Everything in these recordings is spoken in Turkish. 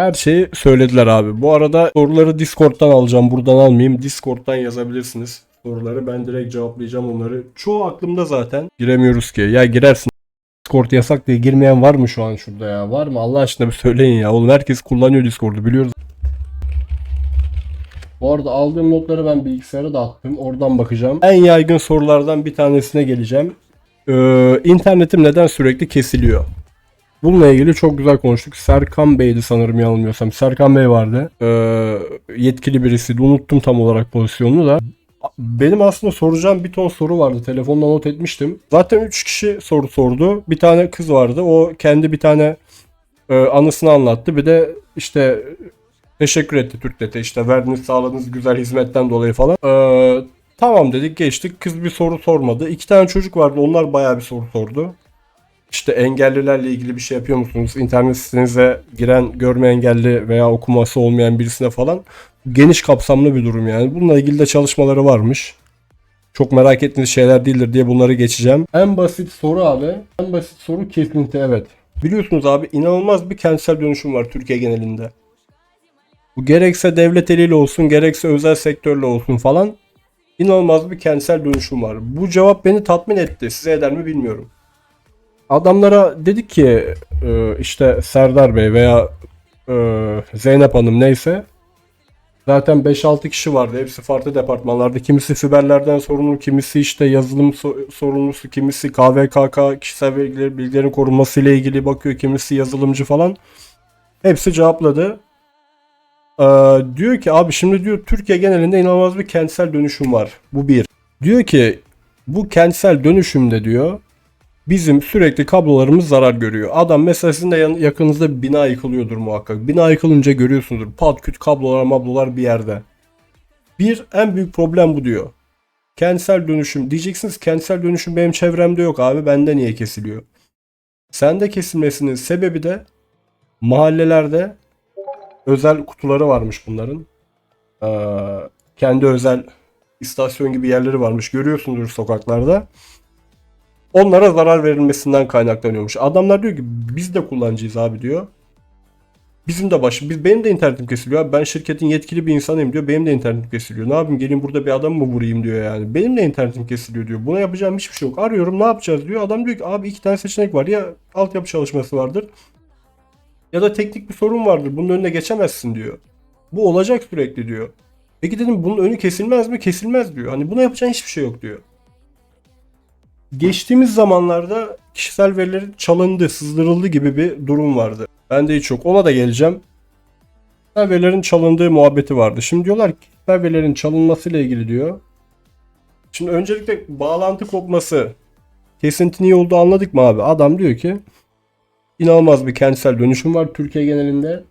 Her şeyi söylediler abi. Bu arada soruları Discord'dan alacağım. Buradan almayayım. Discord'dan yazabilirsiniz. Soruları ben direkt cevaplayacağım onları. Çoğu aklımda zaten. Giremiyoruz ki. Ya girersin. Discord yasak diye girmeyen var mı şu an şurada ya? Var mı? Allah aşkına bir söyleyin ya. Oğlum herkes kullanıyor Discord'u biliyoruz. Bu arada aldığım notları ben bilgisayara da attım. Oradan bakacağım. En yaygın sorulardan bir tanesine geleceğim. Ee, internetim neden sürekli kesiliyor? Bununla ilgili çok güzel konuştuk. Serkan Bey'di sanırım yanılmıyorsam. Serkan Bey vardı. Ee, yetkili birisiydi. Unuttum tam olarak pozisyonunu da. Benim aslında soracağım bir ton soru vardı. Telefonla not etmiştim. Zaten 3 kişi soru sordu. Bir tane kız vardı. O kendi bir tane e, anısını anlattı. Bir de işte teşekkür etti Türknet'e işte verdiğiniz sağladığınız güzel hizmetten dolayı falan. Ee, tamam dedik geçtik. Kız bir soru sormadı. İki tane çocuk vardı. Onlar bayağı bir soru sordu. İşte engellilerle ilgili bir şey yapıyor musunuz? İnternet sitenize giren görme engelli veya okuması olmayan birisine falan geniş kapsamlı bir durum yani. Bununla ilgili de çalışmaları varmış. Çok merak ettiğiniz şeyler değildir diye bunları geçeceğim. En basit soru abi. En basit soru kesinti evet. Biliyorsunuz abi inanılmaz bir kentsel dönüşüm var Türkiye genelinde. Bu gerekse devlet eliyle olsun gerekse özel sektörle olsun falan inanılmaz bir kentsel dönüşüm var. Bu cevap beni tatmin etti. Size eder mi bilmiyorum. Adamlara dedik ki e, işte Serdar Bey veya e, Zeynep Hanım neyse zaten 5-6 kişi vardı. Hepsi farklı departmanlarda. Kimisi fiberlerden sorumlu, kimisi işte yazılım so- sorumlusu, kimisi KVKK kişisel bilgileri, bilgilerin korunması ile ilgili bakıyor, kimisi yazılımcı falan. Hepsi cevapladı. Ee, diyor ki abi şimdi diyor Türkiye genelinde inanılmaz bir kentsel dönüşüm var. Bu bir. Diyor ki bu kentsel dönüşümde diyor bizim sürekli kablolarımız zarar görüyor. Adam mesela sizin de yakınınızda bir bina yıkılıyordur muhakkak. Bina yıkılınca görüyorsunuzdur. Pat küt kablolar mablolar bir yerde. Bir en büyük problem bu diyor. Kentsel dönüşüm. Diyeceksiniz kentsel dönüşüm benim çevremde yok abi. Bende niye kesiliyor? Sende kesilmesinin sebebi de mahallelerde özel kutuları varmış bunların. Ee, kendi özel istasyon gibi yerleri varmış. Görüyorsunuzdur sokaklarda. Onlara zarar verilmesinden kaynaklanıyormuş. Adamlar diyor ki biz de kullanıcıyız abi diyor. Bizim de baş, biz, benim de internetim kesiliyor. Ben şirketin yetkili bir insanıyım diyor. Benim de internetim kesiliyor. Ne yapayım gelin burada bir adam mı vurayım diyor yani. Benim de internetim kesiliyor diyor. Buna yapacağım hiçbir şey yok. Arıyorum ne yapacağız diyor. Adam diyor ki abi iki tane seçenek var. Ya altyapı çalışması vardır. Ya da teknik bir sorun vardır. Bunun önüne geçemezsin diyor. Bu olacak sürekli diyor. Peki dedim bunun önü kesilmez mi? Kesilmez diyor. Hani buna yapacağın hiçbir şey yok diyor. Geçtiğimiz zamanlarda kişisel verilerin çalındı, sızdırıldı gibi bir durum vardı. Bende hiç yok. Ona da geleceğim. Kişisel verilerin çalındığı muhabbeti vardı. Şimdi diyorlar ki kişisel verilerin çalınmasıyla ilgili diyor. Şimdi öncelikle bağlantı kopması kesinti niye olduğu anladık mı abi? Adam diyor ki inanılmaz bir kentsel dönüşüm var Türkiye genelinde.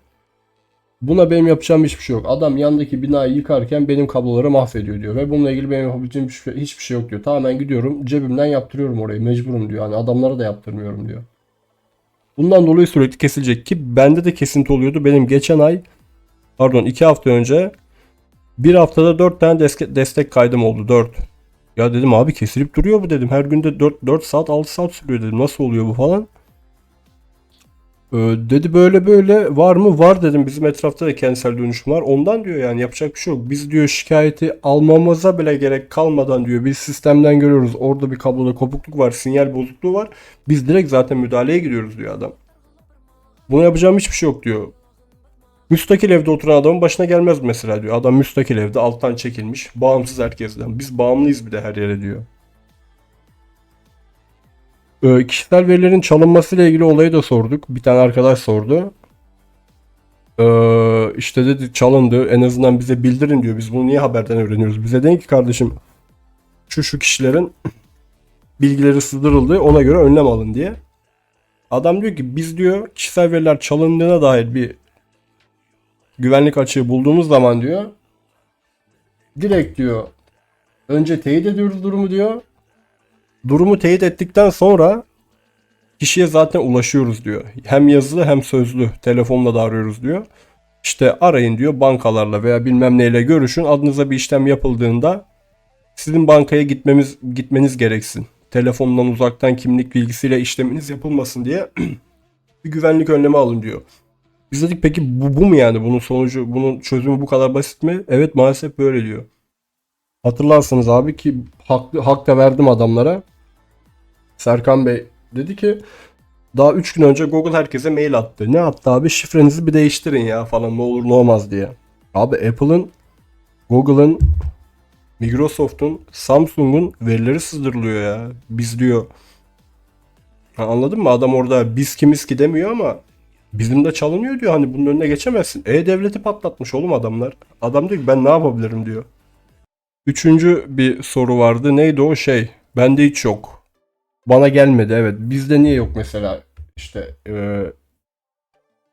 Buna benim yapacağım hiçbir şey yok. Adam yandaki binayı yıkarken benim kabloları mahvediyor diyor. Ve bununla ilgili benim yapabileceğim hiçbir, hiçbir şey yok diyor. Tamamen gidiyorum cebimden yaptırıyorum orayı mecburum diyor. Hani adamlara da yaptırmıyorum diyor. Bundan dolayı sürekli kesilecek ki bende de kesinti oluyordu. Benim geçen ay pardon 2 hafta önce bir haftada 4 tane destek kaydım oldu 4. Ya dedim abi kesilip duruyor bu dedim. Her günde 4, 4 saat 6 saat sürüyor dedim. Nasıl oluyor bu falan. Ee, dedi böyle böyle var mı? Var dedim. Bizim etrafta da kentsel dönüşüm var. Ondan diyor yani yapacak bir şey yok. Biz diyor şikayeti almamıza bile gerek kalmadan diyor. Biz sistemden görüyoruz. Orada bir kabloda kopukluk var. Sinyal bozukluğu var. Biz direkt zaten müdahaleye gidiyoruz diyor adam. Buna yapacağım hiçbir şey yok diyor. Müstakil evde oturan adamın başına gelmez mesela diyor. Adam müstakil evde alttan çekilmiş. Bağımsız herkesten. Biz bağımlıyız bir de her yere diyor. Ee, kişisel verilerin çalınmasıyla ilgili olayı da sorduk. Bir tane arkadaş sordu. Ee, işte dedi çalındı. En azından bize bildirin diyor. Biz bunu niye haberden öğreniyoruz? Bize deyin ki kardeşim şu şu kişilerin bilgileri sızdırıldı. Ona göre önlem alın diye. Adam diyor ki biz diyor kişisel veriler çalındığına dair bir güvenlik açığı bulduğumuz zaman diyor direkt diyor önce teyit ediyoruz durumu diyor. Durumu teyit ettikten sonra kişiye zaten ulaşıyoruz diyor. Hem yazılı hem sözlü telefonla da arıyoruz diyor. İşte arayın diyor bankalarla veya bilmem neyle görüşün. Adınıza bir işlem yapıldığında sizin bankaya gitmemiz gitmeniz gereksin. Telefondan uzaktan kimlik bilgisiyle işleminiz yapılmasın diye bir güvenlik önlemi alın diyor. Biz dedik peki bu, bu mu yani? Bunun sonucu, bunun çözümü bu kadar basit mi? Evet maalesef böyle diyor. Hatırlarsınız abi ki hak, hak da verdim adamlara. Serkan Bey dedi ki daha 3 gün önce Google herkese mail attı. Ne yaptı abi? Şifrenizi bir değiştirin ya falan ne olur ne olmaz diye. Abi Apple'ın, Google'ın, Microsoft'un, Samsung'un verileri sızdırılıyor ya. Biz diyor. Ha, anladın mı? Adam orada biz kimiz ki demiyor ama bizim de çalınıyor diyor. Hani bunun önüne geçemezsin. E-Devlet'i patlatmış oğlum adamlar. Adam diyor ki ben ne yapabilirim diyor. Üçüncü bir soru vardı. Neydi o şey? Bende hiç yok. Bana gelmedi evet. Bizde niye yok mesela? İşte e,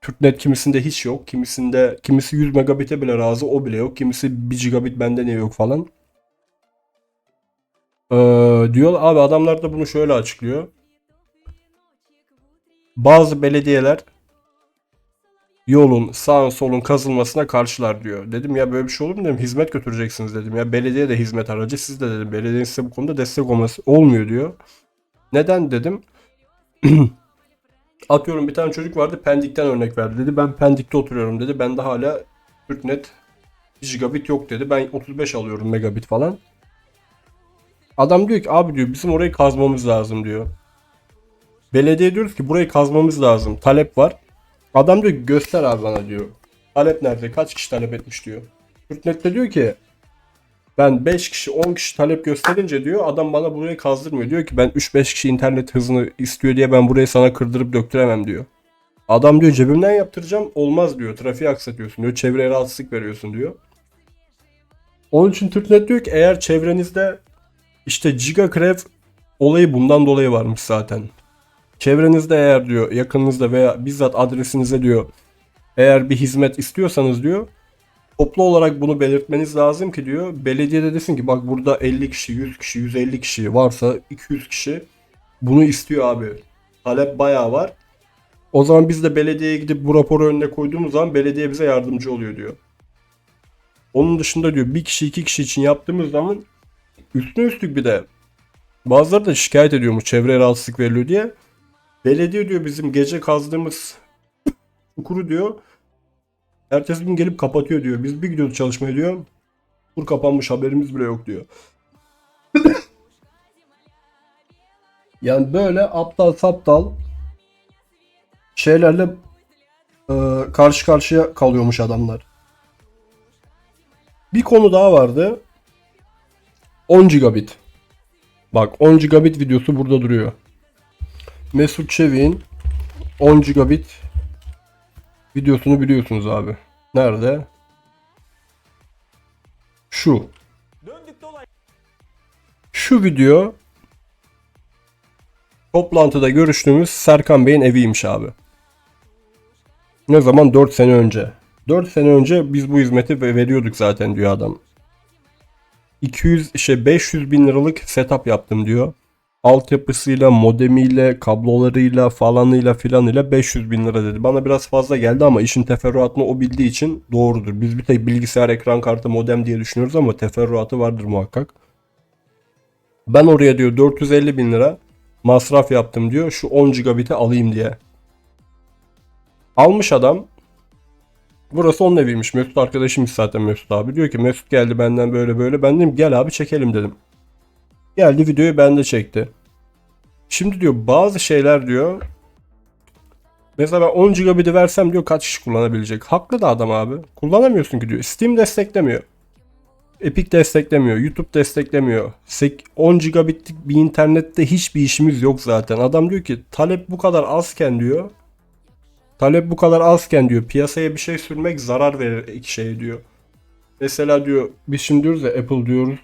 Türknet kimisinde hiç yok. Kimisinde kimisi 100 megabit'e bile razı o bile yok. Kimisi 1 gigabit bende niye yok falan. E, diyor abi adamlar da bunu şöyle açıklıyor. Bazı belediyeler yolun sağın solun kazılmasına karşılar diyor. Dedim ya böyle bir şey olur mu dedim. Hizmet götüreceksiniz dedim. Ya belediye de hizmet aracı siz de dedim. Belediyenin size bu konuda destek olması olmuyor diyor. Neden dedim. Atıyorum bir tane çocuk vardı Pendik'ten örnek verdi dedi. Ben Pendik'te oturuyorum dedi. Bende hala Türknet gigabit yok dedi. Ben 35 alıyorum megabit falan. Adam diyor ki abi diyor bizim orayı kazmamız lazım diyor. Belediye diyoruz ki burayı kazmamız lazım. Talep var. Adam diyor göster abi bana diyor. Talep nerede? Kaç kişi talep etmiş diyor. Türknet de diyor ki ben 5 kişi 10 kişi talep gösterince diyor adam bana burayı kazdırmıyor. Diyor ki ben 3-5 kişi internet hızını istiyor diye ben burayı sana kırdırıp döktüremem diyor. Adam diyor cebimden yaptıracağım olmaz diyor. Trafiği aksatıyorsun diyor. Çevreye rahatsızlık veriyorsun diyor. Onun için Türknet diyor ki eğer çevrenizde işte gigakrev olayı bundan dolayı varmış zaten. Çevrenizde eğer diyor yakınınızda veya bizzat adresinize diyor eğer bir hizmet istiyorsanız diyor toplu olarak bunu belirtmeniz lazım ki diyor belediye de desin ki bak burada 50 kişi 100 kişi 150 kişi varsa 200 kişi bunu istiyor abi. Talep bayağı var. O zaman biz de belediyeye gidip bu raporu önüne koyduğumuz zaman belediye bize yardımcı oluyor diyor. Onun dışında diyor bir kişi iki kişi için yaptığımız zaman üstüne üstlük bir de bazıları da şikayet ediyormuş çevreye rahatsızlık veriliyor diye. Belediye diyor bizim gece kazdığımız çukuru diyor. Ertesi gün gelip kapatıyor diyor. Biz bir gidiyoruz çalışmaya diyor. Çukur kapanmış haberimiz bile yok diyor. yani böyle aptal saptal şeylerle e, karşı karşıya kalıyormuş adamlar. Bir konu daha vardı. 10 gigabit. Bak 10 gigabit videosu burada duruyor. Mesut Çevik'in 10 gigabit videosunu biliyorsunuz abi. Nerede? Şu. Şu video toplantıda görüştüğümüz Serkan Bey'in eviymiş abi. Ne zaman? 4 sene önce. 4 sene önce biz bu hizmeti ve- veriyorduk zaten diyor adam. 200 işte 500 bin liralık setup yaptım diyor. Altyapısıyla, modemiyle, kablolarıyla falanıyla filanıyla 500 bin lira dedi. Bana biraz fazla geldi ama işin teferruatını o bildiği için doğrudur. Biz bir tek bilgisayar ekran kartı modem diye düşünüyoruz ama teferruatı vardır muhakkak. Ben oraya diyor 450 bin lira masraf yaptım diyor. Şu 10 gigabit'i alayım diye. Almış adam. Burası onun eviymiş. Mesut arkadaşımız zaten Mesut abi. Diyor ki Mesut geldi benden böyle böyle. Ben dedim gel abi çekelim dedim. Geldi videoyu bende çekti. Şimdi diyor bazı şeyler diyor. Mesela ben 10 gigabit'i versem diyor kaç kişi kullanabilecek. Haklı da adam abi. Kullanamıyorsun ki diyor. Steam desteklemiyor. Epic desteklemiyor. YouTube desteklemiyor. Sek- 10 gigabitlik bir internette hiçbir işimiz yok zaten. Adam diyor ki talep bu kadar azken diyor. Talep bu kadar azken diyor. Piyasaya bir şey sürmek zarar verir şey diyor. Mesela diyor biz şimdi diyoruz ya Apple diyoruz.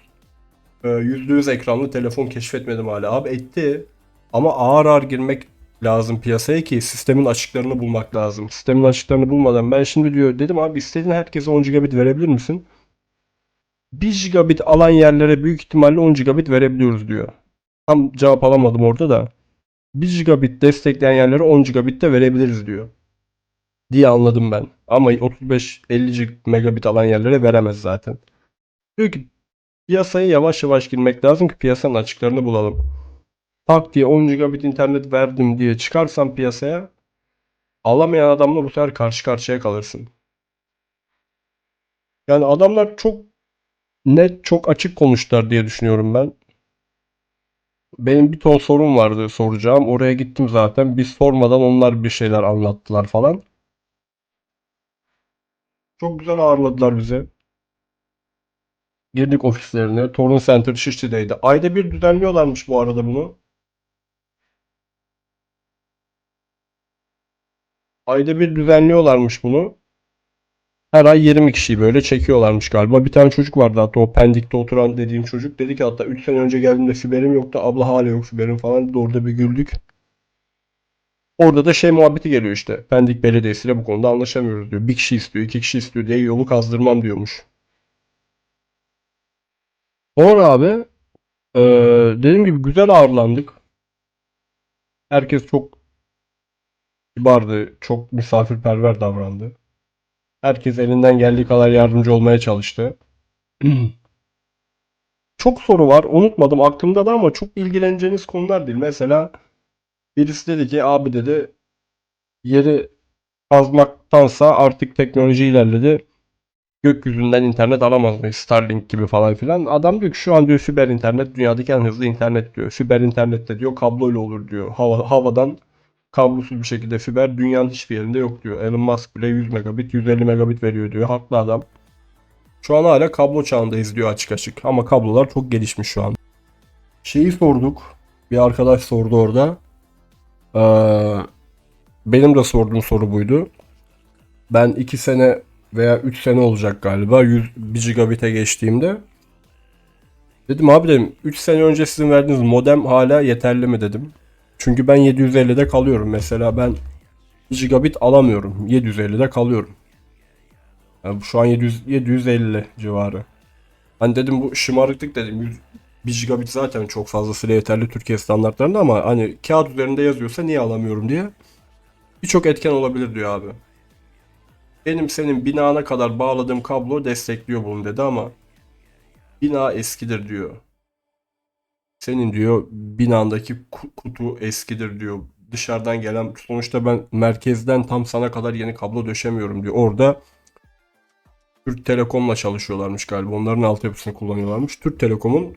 e, %100 ekranlı telefon keşfetmedim hala. Abi etti. Ama ağır ağır girmek lazım piyasaya ki sistemin açıklarını bulmak lazım. Sistemin açıklarını bulmadan ben şimdi diyor dedim abi istediğin herkese 10 gigabit verebilir misin? 1 gigabit alan yerlere büyük ihtimalle 10 gigabit verebiliyoruz diyor. Tam cevap alamadım orada da. 1 gigabit destekleyen yerlere 10 gigabit de verebiliriz diyor. Diye anladım ben. Ama 35-50 megabit alan yerlere veremez zaten. Diyor ki piyasaya yavaş yavaş girmek lazım ki piyasanın açıklarını bulalım. Tak diye 10 gigabit internet verdim diye çıkarsam piyasaya Alamayan adamla bu sefer karşı karşıya kalırsın. Yani adamlar çok net, çok açık konuştular diye düşünüyorum ben. Benim bir ton sorum vardı soracağım. Oraya gittim zaten. Biz sormadan onlar bir şeyler anlattılar falan. Çok güzel ağırladılar bizi. Girdik ofislerine. Torun Center Şişli'deydi. Ayda bir düzenliyorlarmış bu arada bunu. Ayda bir düzenliyorlarmış bunu. Her ay 20 kişiyi böyle çekiyorlarmış galiba. Bir tane çocuk vardı hatta o Pendik'te oturan dediğim çocuk. Dedi ki hatta 3 sene önce geldiğimde fiberim yoktu. Abla hala yok fiberim falan. Orada bir güldük. Orada da şey muhabbeti geliyor işte. Pendik Belediyesi'yle bu konuda anlaşamıyoruz diyor. Bir kişi istiyor, iki kişi istiyor diye yolu kazdırmam diyormuş. Sonra abi eee, dediğim gibi güzel ağırlandık. Herkes çok kibardı, çok misafirperver davrandı. Herkes elinden geldiği kadar yardımcı olmaya çalıştı. Çok soru var. Unutmadım aklımda da ama çok ilgileneceğiniz konular değil. Mesela birisi dedi ki abi dedi yeri kazmaktansa artık teknoloji ilerledi. Gökyüzünden internet alamaz mıyız? Starlink gibi falan filan. Adam diyor ki şu an diyor fiber internet dünyadaki en hızlı internet diyor. Fiber internette diyor kabloyla olur diyor. Hava, havadan kablosuz bir şekilde fiber dünyanın hiçbir yerinde yok diyor. Elon Musk bile 100 megabit 150 megabit veriyor diyor. Haklı adam. Şu an hala kablo çağındayız diyor açık açık. Ama kablolar çok gelişmiş şu an. Şeyi sorduk. Bir arkadaş sordu orada. Ee, benim de sorduğum soru buydu. Ben 2 sene veya 3 sene olacak galiba 100 1 gigabit'e geçtiğimde. Dedim abi dedim 3 sene önce sizin verdiğiniz modem hala yeterli mi dedim. Çünkü ben 750'de kalıyorum. Mesela ben 1 gigabit alamıyorum. 750'de kalıyorum. Yani şu an 700, 750 civarı. Hani dedim bu şımarıklık dedim. 100, 1 gigabit zaten çok fazlasıyla yeterli Türkiye standartlarında ama hani kağıt üzerinde yazıyorsa niye alamıyorum diye. Birçok etken olabilir diyor abi. Benim senin binana kadar bağladığım kablo destekliyor bunu dedi ama bina eskidir diyor. Senin diyor binandaki ku- kutu eskidir diyor. Dışarıdan gelen sonuçta ben merkezden tam sana kadar yeni kablo döşemiyorum diyor. Orada Türk Telekom'la çalışıyorlarmış galiba. Onların altyapısını kullanıyorlarmış. Türk Telekom'un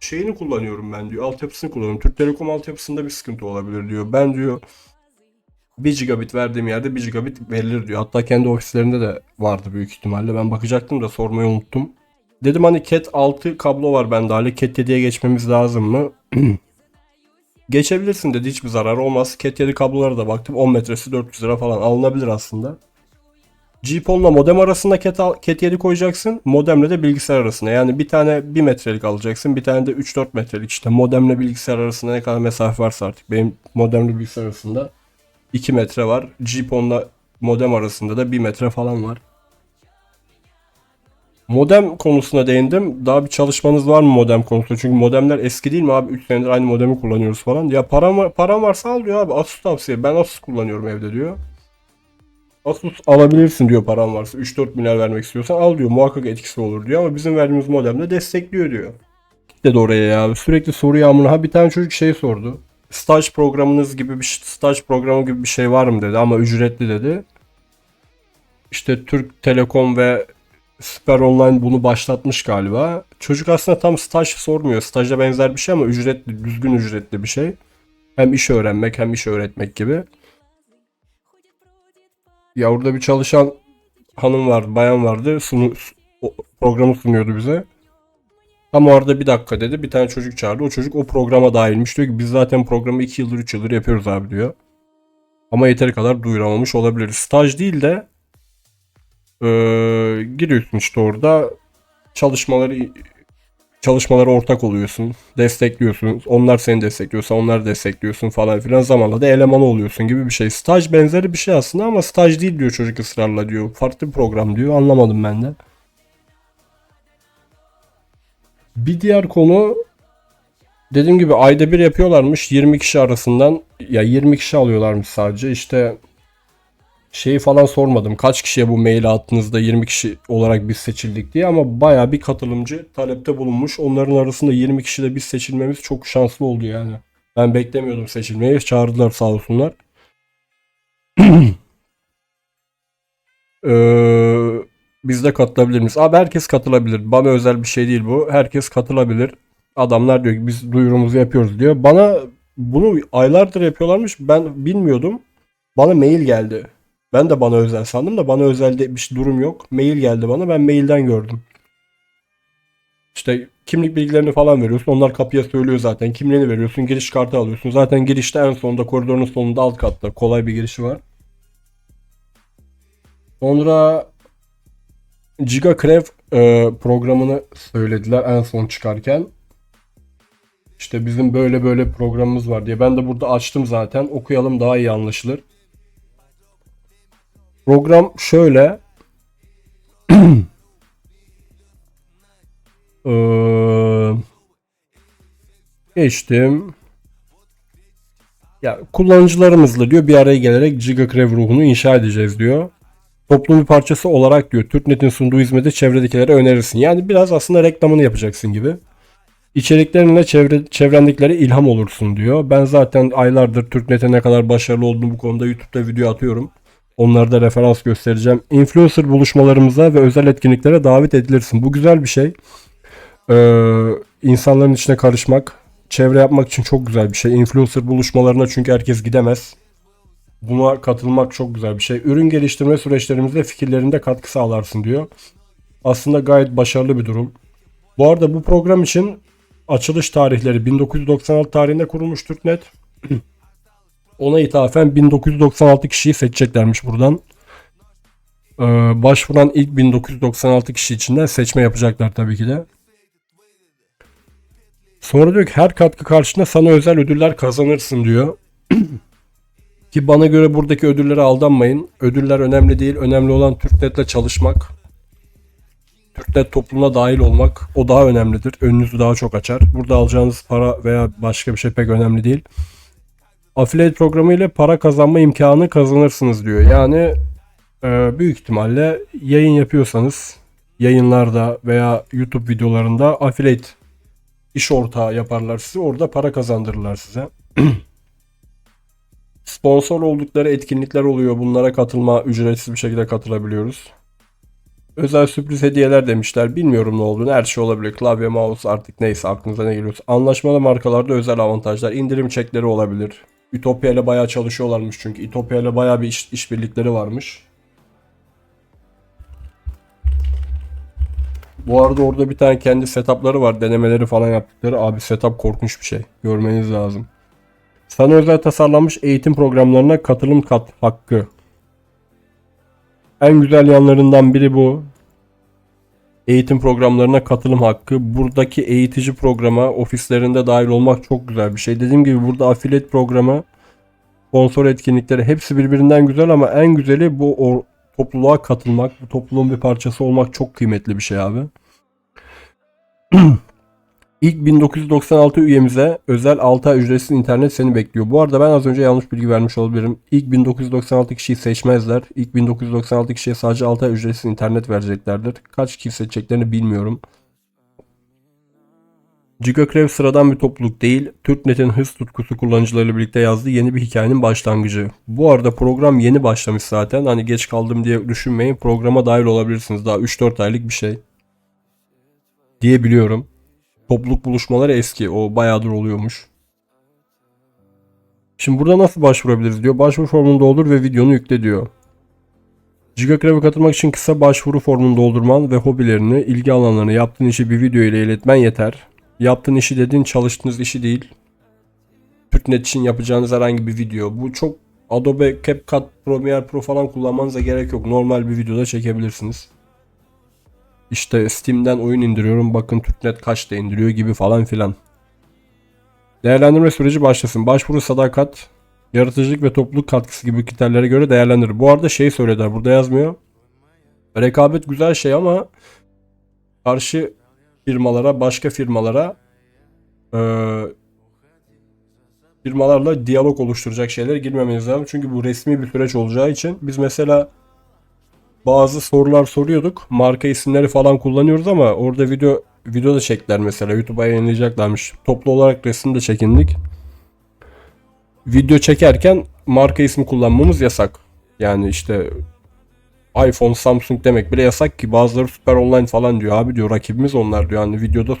şeyini kullanıyorum ben diyor. Altyapısını kullanıyorum. Türk Telekom altyapısında bir sıkıntı olabilir diyor. Ben diyor 1 gigabit verdiğim yerde 1 gigabit verilir diyor. Hatta kendi ofislerinde de vardı büyük ihtimalle. Ben bakacaktım da sormayı unuttum. Dedim hani Cat 6 kablo var bende hala. Cat 7'ye geçmemiz lazım mı? Geçebilirsin dedi hiçbir zarar olmaz. Cat 7 kablolara da baktım 10 metresi 400 lira falan alınabilir aslında. GPON'la modem arasında Cat, Cat 7 koyacaksın. Modemle de bilgisayar arasında. Yani bir tane 1 metrelik alacaksın. Bir tane de 3-4 metrelik işte. Modemle bilgisayar arasında ne kadar mesafe varsa artık. Benim modemle bilgisayar arasında 2 metre var. GPON'la modem arasında da 1 metre falan var. Modem konusuna değindim. Daha bir çalışmanız var mı modem konusunda? Çünkü modemler eski değil mi abi? 3 senedir aynı modemi kullanıyoruz falan. Ya param, param varsa al diyor abi. Asus tavsiye. Ben Asus kullanıyorum evde diyor. Asus alabilirsin diyor param varsa. 3-4 milyar vermek istiyorsan al diyor. Muhakkak etkisi olur diyor ama bizim verdiğimiz modemde destekliyor diyor. Git de oraya ya. Sürekli soru yağmuru. Ha bir tane çocuk şey sordu. Staj programınız gibi bir staj programı gibi bir şey var mı dedi ama ücretli dedi. İşte Türk Telekom ve Süper Online bunu başlatmış galiba. Çocuk aslında tam staj sormuyor. Staja benzer bir şey ama ücretli, düzgün ücretli bir şey. Hem iş öğrenmek hem iş öğretmek gibi. Ya orada bir çalışan hanım vardı, bayan vardı. Sunu, programı sunuyordu bize. Tam orada bir dakika dedi. Bir tane çocuk çağırdı. O çocuk o programa dahilmiş. Diyor ki biz zaten programı 2 yıldır 3 yıldır yapıyoruz abi diyor. Ama yeteri kadar duyuramamış olabilir. Staj değil de eee, giriyorsun işte orada çalışmaları çalışmalara ortak oluyorsun. Destekliyorsun. Onlar seni destekliyorsa onlar destekliyorsun falan filan. Zamanla da eleman oluyorsun gibi bir şey. Staj benzeri bir şey aslında ama staj değil diyor çocuk ısrarla diyor. Farklı bir program diyor. Anlamadım ben de. Bir diğer konu dediğim gibi ayda bir yapıyorlarmış 20 kişi arasından ya 20 kişi alıyorlarmış sadece işte şeyi falan sormadım kaç kişiye bu maili attığınızda 20 kişi olarak biz seçildik diye ama baya bir katılımcı talepte bulunmuş onların arasında 20 kişide biz seçilmemiz çok şanslı oldu yani ben beklemiyordum seçilmeyi çağırdılar sağ olsunlar Ee, biz de katılabilir miyiz? Abi herkes katılabilir. Bana özel bir şey değil bu. Herkes katılabilir. Adamlar diyor ki biz duyurumuzu yapıyoruz diyor. Bana bunu aylardır yapıyorlarmış. Ben bilmiyordum. Bana mail geldi. Ben de bana özel sandım da bana özelde bir durum yok. Mail geldi bana. Ben mailden gördüm. İşte kimlik bilgilerini falan veriyorsun. Onlar kapıya söylüyor zaten. Kimliğini veriyorsun. Giriş kartı alıyorsun. Zaten girişte en sonunda koridorun sonunda alt katta. Kolay bir girişi var. Sonra Giga Crev e, programını söylediler en son çıkarken. İşte bizim böyle böyle programımız var diye. Ben de burada açtım zaten. Okuyalım daha iyi anlaşılır. Program şöyle. Eee, geçtim. Ya kullanıcılarımızla diyor bir araya gelerek Giga Crev ruhunu inşa edeceğiz diyor. Toplum bir parçası olarak diyor Türknet'in sunduğu hizmeti çevredekilere önerirsin. Yani biraz aslında reklamını yapacaksın gibi. İçeriklerinle çevre, çevrendekilere ilham olursun diyor. Ben zaten aylardır Türknet'e ne kadar başarılı olduğunu bu konuda YouTube'da video atıyorum. Onları da referans göstereceğim. Influencer buluşmalarımıza ve özel etkinliklere davet edilirsin. Bu güzel bir şey. Ee, insanların içine karışmak, çevre yapmak için çok güzel bir şey. Influencer buluşmalarına çünkü herkes gidemez. Buna katılmak çok güzel bir şey. Ürün geliştirme süreçlerimizde fikirlerinde katkı sağlarsın diyor. Aslında gayet başarılı bir durum. Bu arada bu program için açılış tarihleri 1996 tarihinde kurulmuş Türknet. Ona ithafen 1996 kişiyi seçeceklermiş buradan. Ee, başvuran ilk 1996 kişi içinden seçme yapacaklar tabii ki de. Sonra diyor ki her katkı karşılığında sana özel ödüller kazanırsın diyor. Ki bana göre buradaki ödüllere aldanmayın. Ödüller önemli değil. Önemli olan Türknet'le çalışmak. Türknet toplumuna dahil olmak. O daha önemlidir. Önünüzü daha çok açar. Burada alacağınız para veya başka bir şey pek önemli değil. Affiliate programı ile para kazanma imkanı kazanırsınız diyor. Yani e, büyük ihtimalle yayın yapıyorsanız yayınlarda veya YouTube videolarında affiliate iş ortağı yaparlar size. Orada para kazandırırlar size. Sponsor oldukları etkinlikler oluyor. Bunlara katılma ücretsiz bir şekilde katılabiliyoruz. Özel sürpriz hediyeler demişler. Bilmiyorum ne olduğunu. Her şey olabilir. Klavye, mouse artık neyse aklınıza ne geliyorsa. Anlaşmalı markalarda özel avantajlar. indirim çekleri olabilir. Ütopya ile bayağı çalışıyorlarmış çünkü. Ütopya ile bayağı bir iş, işbirlikleri varmış. Bu arada orada bir tane kendi setupları var. Denemeleri falan yaptıkları. Abi setup korkunç bir şey. Görmeniz lazım. Sana özel tasarlanmış eğitim programlarına katılım kat hakkı. En güzel yanlarından biri bu. Eğitim programlarına katılım hakkı. Buradaki eğitici programa ofislerinde dahil olmak çok güzel bir şey. Dediğim gibi burada affiliate programı, sponsor etkinlikleri hepsi birbirinden güzel ama en güzeli bu topluluğa katılmak, bu topluluğun bir parçası olmak çok kıymetli bir şey abi. İlk 1996 üyemize özel 6 ay ücretsiz internet seni bekliyor. Bu arada ben az önce yanlış bilgi vermiş olabilirim. İlk 1996 kişiyi seçmezler. İlk 1996 kişiye sadece 6 ay ücretsiz internet vereceklerdir. Kaç kişi seçeceklerini bilmiyorum. Gigacrev sıradan bir topluluk değil. Türknet'in hız tutkusu kullanıcılarıyla birlikte yazdığı yeni bir hikayenin başlangıcı. Bu arada program yeni başlamış zaten. Hani geç kaldım diye düşünmeyin. Programa dahil olabilirsiniz. Daha 3-4 aylık bir şey. Diye biliyorum. Topluluk buluşmaları eski. O bayağıdır oluyormuş. Şimdi burada nasıl başvurabiliriz diyor. Başvuru formunu doldur ve videonu yükle diyor. Gigakrev'e katılmak için kısa başvuru formunu doldurman ve hobilerini, ilgi alanlarını, yaptığın işi bir video ile iletmen yeter. Yaptığın işi dediğin çalıştığınız işi değil. Türknet için yapacağınız herhangi bir video. Bu çok Adobe CapCut Premiere Pro falan kullanmanıza gerek yok. Normal bir videoda çekebilirsiniz. İşte Steam'den oyun indiriyorum. Bakın Türknet kaçta indiriyor gibi falan filan. Değerlendirme süreci başlasın. Başvuru sadakat, yaratıcılık ve topluluk katkısı gibi kriterlere göre değerlendirir. Bu arada şey söylediler burada yazmıyor. Rekabet güzel şey ama karşı firmalara, başka firmalara eee, firmalarla diyalog oluşturacak şeylere girmemeniz lazım. Çünkü bu resmi bir süreç olacağı için biz mesela bazı sorular soruyorduk. Marka isimleri falan kullanıyoruz ama orada video video da çektiler mesela. YouTube'a yayınlayacaklarmış. Toplu olarak resim de çekindik. Video çekerken marka ismi kullanmamız yasak. Yani işte iPhone, Samsung demek bile yasak ki bazıları süper online falan diyor. Abi diyor rakibimiz onlar diyor. Yani videoda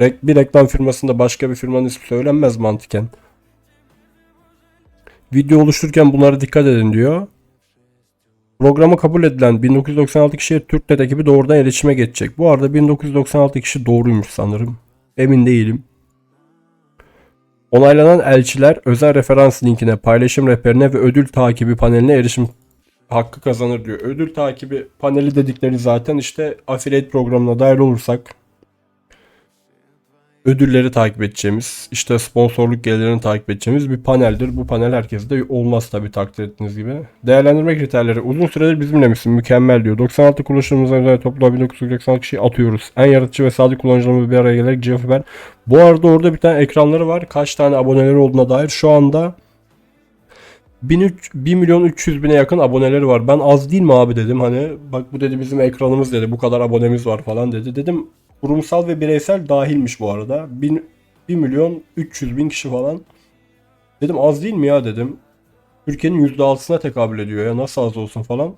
bir reklam firmasında başka bir firmanın ismi söylenmez mantıken. Video oluştururken bunlara dikkat edin diyor. Programa kabul edilen 1996 kişiye TürkNet ekibi doğrudan iletişime geçecek. Bu arada 1996 kişi doğruymuş sanırım. Emin değilim. Onaylanan elçiler özel referans linkine, paylaşım rehberine ve ödül takibi paneline erişim hakkı kazanır diyor. Ödül takibi paneli dedikleri zaten işte affiliate programına dahil olursak ödülleri takip edeceğimiz, işte sponsorluk gelirlerini takip edeceğimiz bir paneldir. Bu panel herkese de olmaz tabi takdir ettiğiniz gibi. Değerlendirme kriterleri uzun süredir bizimle misin? Mükemmel diyor. 96 kullanıcılarımızdan üzerine toplam 1996 kişiyi atıyoruz. En yaratıcı ve sadık kullanıcılarımız bir araya gelerek cevap. Bu arada orada bir tane ekranları var. Kaç tane aboneleri olduğuna dair. Şu anda 1300 1 milyon 300 bine yakın aboneleri var. Ben az değil mi abi dedim. Hani bak bu dedi bizim ekranımız dedi. Bu kadar abonemiz var falan dedi. Dedim kurumsal ve bireysel dahilmiş bu arada. 1, 1 milyon 300 bin kişi falan. Dedim az değil mi ya dedim. Türkiye'nin %6'sına tekabül ediyor ya nasıl az olsun falan.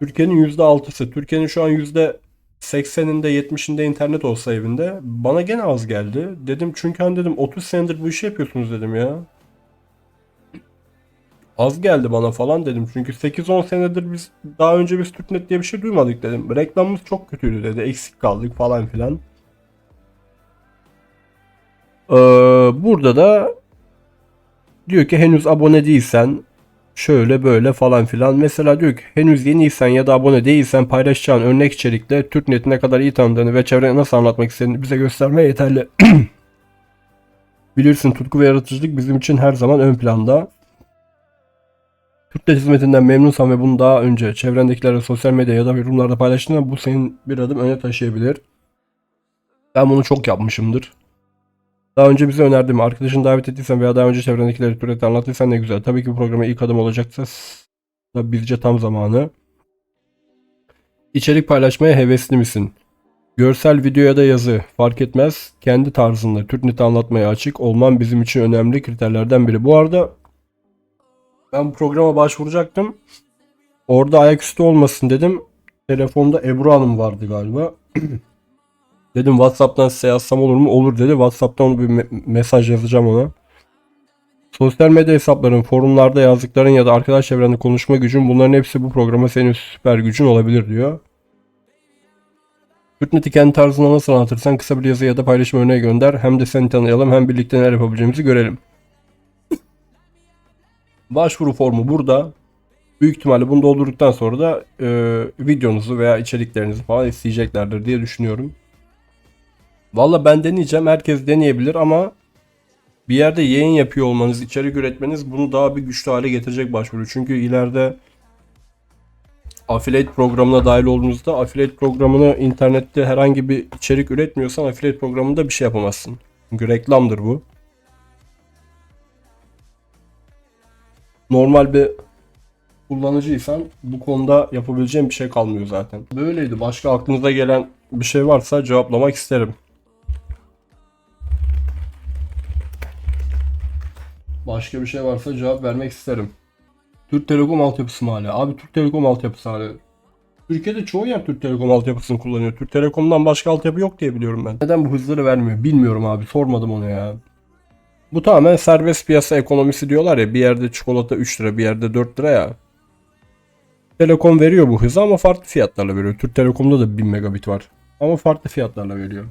Türkiye'nin %6'sı. Türkiye'nin şu an %80'inde 70'inde internet olsa evinde bana gene az geldi. Dedim çünkü hani dedim 30 senedir bu işi yapıyorsunuz dedim ya. Az geldi bana falan dedim. Çünkü 8-10 senedir biz daha önce biz Türknet diye bir şey duymadık dedim. Reklamımız çok kötüydü dedi. Eksik kaldık falan filan. Ee, burada da diyor ki henüz abone değilsen şöyle böyle falan filan. Mesela diyor ki henüz yeniysen ya da abone değilsen paylaşacağın örnek içerikle Türknet'i ne kadar iyi tanıdığını ve çevrene nasıl anlatmak istediğini bize göstermeye yeterli. Bilirsin tutku ve yaratıcılık bizim için her zaman ön planda. Türknet hizmetinden memnunsan ve bunu daha önce çevrendekilerle sosyal medya ya da yorumlarda paylaştığında bu senin bir adım öne taşıyabilir. Ben bunu çok yapmışımdır. Daha önce bize önerdiğim arkadaşını davet ettiysen veya daha önce çevrendekileri Türknet'te anlattıysan ne güzel. Tabii ki bu programa ilk adım olacaksa da bizce tam zamanı. İçerik paylaşmaya hevesli misin? Görsel video ya da yazı fark etmez. Kendi tarzında Türknet'i anlatmaya açık olman bizim için önemli kriterlerden biri. Bu arada ben programa başvuracaktım. Orada ayaküstü olmasın dedim. Telefonda Ebru Hanım vardı galiba. dedim Whatsapp'tan size yazsam olur mu? Olur dedi. Whatsapp'tan onu bir me- mesaj yazacağım ona. Sosyal medya hesapların, forumlarda yazdıkların ya da arkadaş çevrende konuşma gücün bunların hepsi bu programa senin süper gücün olabilir diyor. Türknet'i kendi tarzında nasıl anlatırsan kısa bir yazı ya da paylaşım örneği gönder. Hem de seni tanıyalım hem birlikte neler yapabileceğimizi görelim. Başvuru formu burada. Büyük ihtimalle bunu doldurduktan sonra da e, videonuzu veya içeriklerinizi falan isteyeceklerdir diye düşünüyorum. Valla ben deneyeceğim. Herkes deneyebilir ama bir yerde yayın yapıyor olmanız, içerik üretmeniz bunu daha bir güçlü hale getirecek başvuru. Çünkü ileride affiliate programına dahil olduğunuzda affiliate programını internette herhangi bir içerik üretmiyorsan affiliate programında bir şey yapamazsın. Çünkü reklamdır bu. Normal bir kullanıcıysan bu konuda yapabileceğim bir şey kalmıyor zaten. Böyleydi. Başka aklınıza gelen bir şey varsa cevaplamak isterim. Başka bir şey varsa cevap vermek isterim. Türk Telekom altyapısı mı hala? Abi Türk Telekom altyapısı hala. Türkiye'de çoğu yer Türk Telekom altyapısını kullanıyor. Türk Telekom'dan başka altyapı yok diye biliyorum ben. Neden bu hızları vermiyor bilmiyorum abi. Sormadım onu ya. Bu tamamen serbest piyasa ekonomisi diyorlar ya bir yerde çikolata 3 lira bir yerde 4 lira ya. Telekom veriyor bu hızı ama farklı fiyatlarla veriyor. Türk Telekom'da da 1000 megabit var. Ama farklı fiyatlarla veriyor.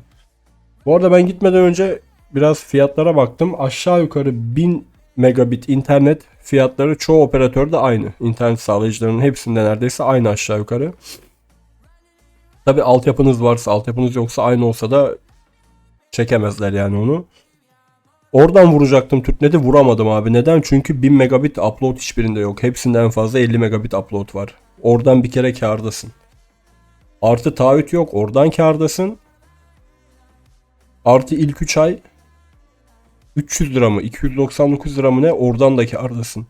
Bu arada ben gitmeden önce biraz fiyatlara baktım. Aşağı yukarı 1000 megabit internet fiyatları çoğu operatörde aynı. İnternet sağlayıcılarının hepsinde neredeyse aynı aşağı yukarı. Tabi altyapınız varsa altyapınız yoksa aynı olsa da çekemezler yani onu. Oradan vuracaktım Türknet'i vuramadım abi. Neden? Çünkü 1000 megabit upload hiçbirinde yok. Hepsinde en fazla 50 megabit upload var. Oradan bir kere kârdasın. Artı taahhüt yok. Oradan kârdasın. Artı ilk 3 ay 300 lira mı 299 lira mı ne oradan da kârdasın.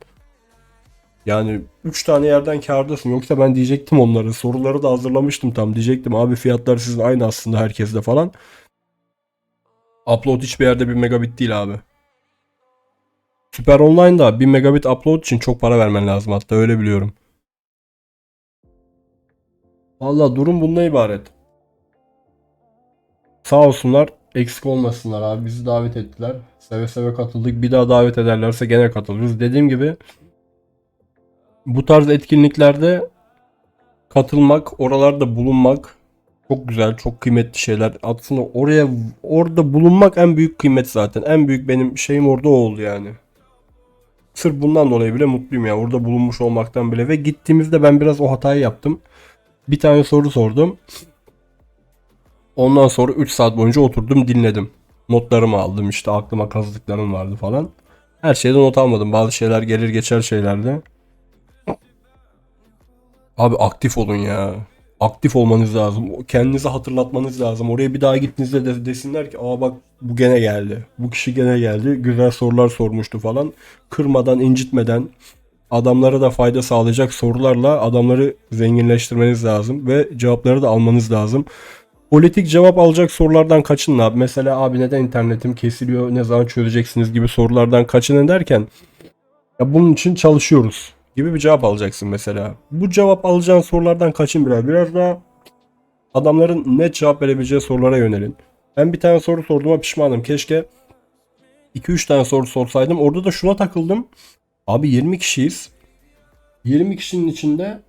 Yani 3 tane yerden kârdasın. Yoksa ben diyecektim onları. Soruları da hazırlamıştım tam. Diyecektim abi fiyatlar sizin aynı aslında herkeste falan. Upload hiçbir yerde 1 megabit değil abi. Süper Online'da 1 megabit upload için çok para vermen lazım hatta öyle biliyorum. Valla durum bundan ibaret. Sağ olsunlar eksik olmasınlar abi bizi davet ettiler. Seve seve katıldık. Bir daha davet ederlerse gene katılırız. Dediğim gibi bu tarz etkinliklerde katılmak, oralarda bulunmak çok güzel, çok kıymetli şeyler. Aslında oraya orada bulunmak en büyük kıymet zaten. En büyük benim şeyim orada oldu yani. Sırf bundan dolayı bile mutluyum ya. Orada bulunmuş olmaktan bile ve gittiğimizde ben biraz o hatayı yaptım. Bir tane soru sordum. Ondan sonra 3 saat boyunca oturdum dinledim. Notlarımı aldım işte aklıma kazıdıklarım vardı falan. Her şeyden not almadım. Bazı şeyler gelir geçer şeylerdi. Abi aktif olun ya. Aktif olmanız lazım. Kendinize hatırlatmanız lazım. Oraya bir daha gittiğinizde de desinler ki aa bak bu gene geldi. Bu kişi gene geldi. Güzel sorular sormuştu falan. Kırmadan, incitmeden adamlara da fayda sağlayacak sorularla adamları zenginleştirmeniz lazım ve cevapları da almanız lazım. Politik cevap alacak sorulardan kaçının abi. Mesela abi neden internetim kesiliyor, ne zaman çözeceksiniz gibi sorulardan kaçının derken ya bunun için çalışıyoruz gibi bir cevap alacaksın mesela. Bu cevap alacağın sorulardan kaçın biraz. Biraz daha adamların net cevap verebileceği sorulara yönelin. Ben bir tane soru sorduğuma pişmanım. Keşke 2-3 tane soru sorsaydım. Orada da şuna takıldım. Abi 20 kişiyiz. 20 kişinin içinde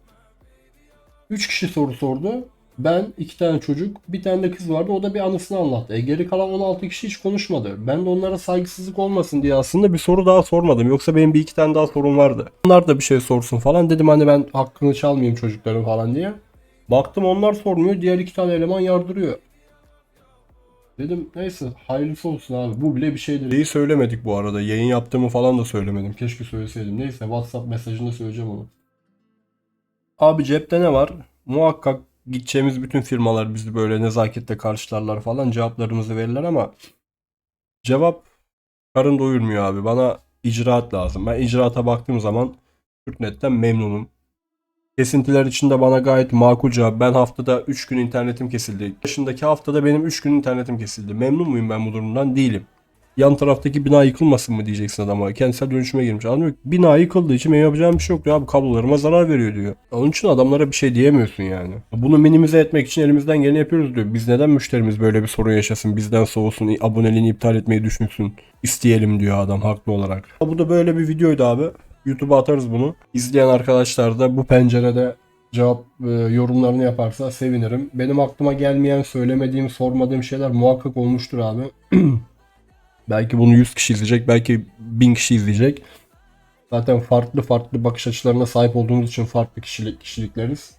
3 kişi soru sordu. Ben, iki tane çocuk, bir tane de kız vardı. O da bir anısını anlattı. E geri kalan 16 kişi hiç konuşmadı. Ben de onlara saygısızlık olmasın diye aslında bir soru daha sormadım. Yoksa benim bir iki tane daha sorum vardı. Onlar da bir şey sorsun falan. Dedim hani ben hakkını çalmayayım çocukların falan diye. Baktım onlar sormuyor. Diğer iki tane eleman yardırıyor. Dedim neyse hayırlısı olsun abi. Bu bile bir şeydir. Şeyi söylemedik bu arada. Yayın yaptığımı falan da söylemedim. Keşke söyleseydim. Neyse WhatsApp mesajında söyleyeceğim onu. Abi cepte ne var? Muhakkak gideceğimiz bütün firmalar bizi böyle nezaketle karşılarlar falan. Cevaplarımızı verirler ama cevap karın doyurmuyor abi. Bana icraat lazım. Ben icraata baktığım zaman Türknet'ten memnunum. Kesintiler içinde bana gayet makul cevap. Ben haftada 3 gün internetim kesildi. Yaşındaki haftada benim 3 gün internetim kesildi. Memnun muyum ben bu durumdan? Değilim. Yan taraftaki bina yıkılmasın mı diyeceksin adama. Kentsel dönüşüme girmiş. Diyor ki, bina yıkıldığı için benim yapacağım bir şey yok diyor. Abi kablolarıma zarar veriyor diyor. Onun için adamlara bir şey diyemiyorsun yani. Bunu minimize etmek için elimizden geleni yapıyoruz diyor. Biz neden müşterimiz böyle bir sorun yaşasın? Bizden soğusun, aboneliğini iptal etmeyi düşünsün. isteyelim diyor adam haklı olarak. Bu da böyle bir videoydu abi. YouTube'a atarız bunu. İzleyen arkadaşlar da bu pencerede cevap e, yorumlarını yaparsa sevinirim. Benim aklıma gelmeyen, söylemediğim, sormadığım şeyler muhakkak olmuştur abi. belki bunu 100 kişi izleyecek, belki 1000 kişi izleyecek. Zaten farklı farklı bakış açılarına sahip olduğumuz için farklı kişilik kişilikleriz.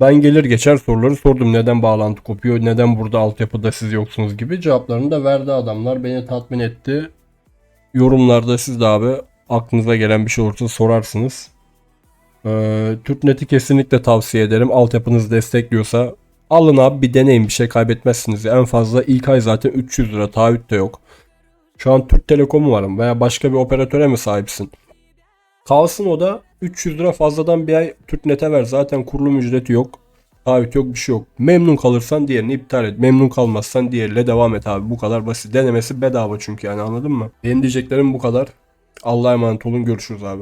Ben gelir geçer soruları sordum. Neden bağlantı kopuyor? Neden burada altyapıda siz yoksunuz gibi cevaplarını da verdi adamlar. Beni tatmin etti. Yorumlarda siz de abi aklınıza gelen bir şey olursa sorarsınız. Ee, Türknet'i kesinlikle tavsiye ederim. Altyapınız destekliyorsa alın abi bir deneyin bir şey kaybetmezsiniz. En fazla ilk ay zaten 300 lira taahhüt de yok. Şu an Türk Telekom'u varım veya başka bir operatöre mi sahipsin? Kalsın o da 300 lira fazladan bir ay Türknet'e ver. Zaten kurulum ücreti yok. Taahhüt yok bir şey yok. Memnun kalırsan diğerini iptal et. Memnun kalmazsan diğeriyle devam et abi. Bu kadar basit. Denemesi bedava çünkü yani anladın mı? Benim diyeceklerim bu kadar. Allah'a emanet olun. Görüşürüz abi.